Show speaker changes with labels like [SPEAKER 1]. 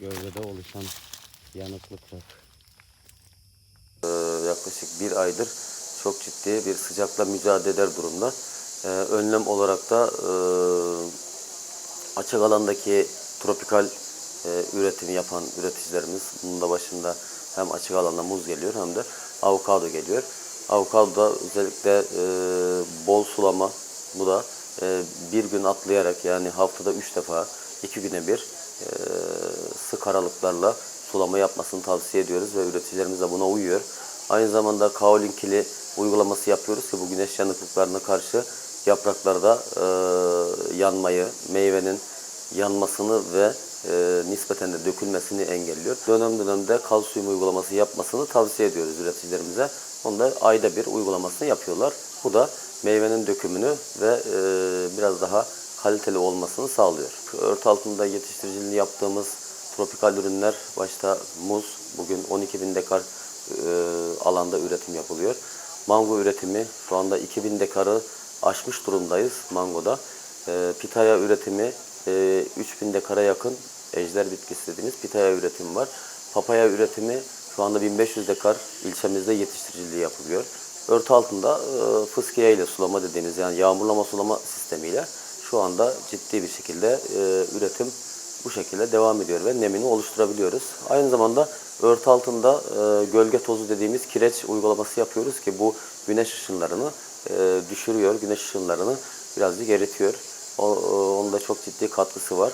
[SPEAKER 1] gövdede oluşan yanıklıklar.
[SPEAKER 2] Ee, yaklaşık bir aydır çok ciddi bir sıcakla mücadele eder durumda. Ee, önlem olarak da e, açık alandaki tropikal e, üretimi yapan üreticilerimiz, bunun da başında hem açık alanda muz geliyor hem de avokado geliyor. Avokado da özellikle e, bol sulama, bu da bir gün atlayarak yani haftada üç defa, iki güne bir e, sık aralıklarla sulama yapmasını tavsiye ediyoruz ve üreticilerimiz de buna uyuyor. Aynı zamanda kaolinkili uygulaması yapıyoruz ki bu güneş yanıklıklarına karşı yapraklarda e, yanmayı, meyvenin yanmasını ve e, nispeten de dökülmesini engelliyor. Dönem dönemde kalsiyum uygulaması yapmasını tavsiye ediyoruz üreticilerimize. Onu da ayda bir uygulamasını yapıyorlar. Bu da meyvenin dökümünü ve e, biraz daha kaliteli olmasını sağlıyor. Örtü altında yetiştiriciliğini yaptığımız tropikal ürünler başta muz bugün 12 bin dekar e, alanda üretim yapılıyor. Mango üretimi şu anda 2000 dekarı aşmış durumdayız mangoda. E, pitaya üretimi e, 3000 dekara yakın ejder bitkisi dediğimiz pitaya üretimi var. Papaya üretimi şu anda 1500 dekar ilçemizde yetiştiriciliği yapılıyor. Örtü altında e, fıskiye ile sulama dediğimiz yani yağmurlama sulama sistemiyle şu anda ciddi bir şekilde e, üretim bu şekilde devam ediyor ve nemini oluşturabiliyoruz. Aynı zamanda örtü altında e, gölge tozu dediğimiz kireç uygulaması yapıyoruz ki bu güneş ışınlarını e, düşürüyor, güneş ışınlarını birazcık eritiyor. O, o- onun da çok ciddi katkısı var.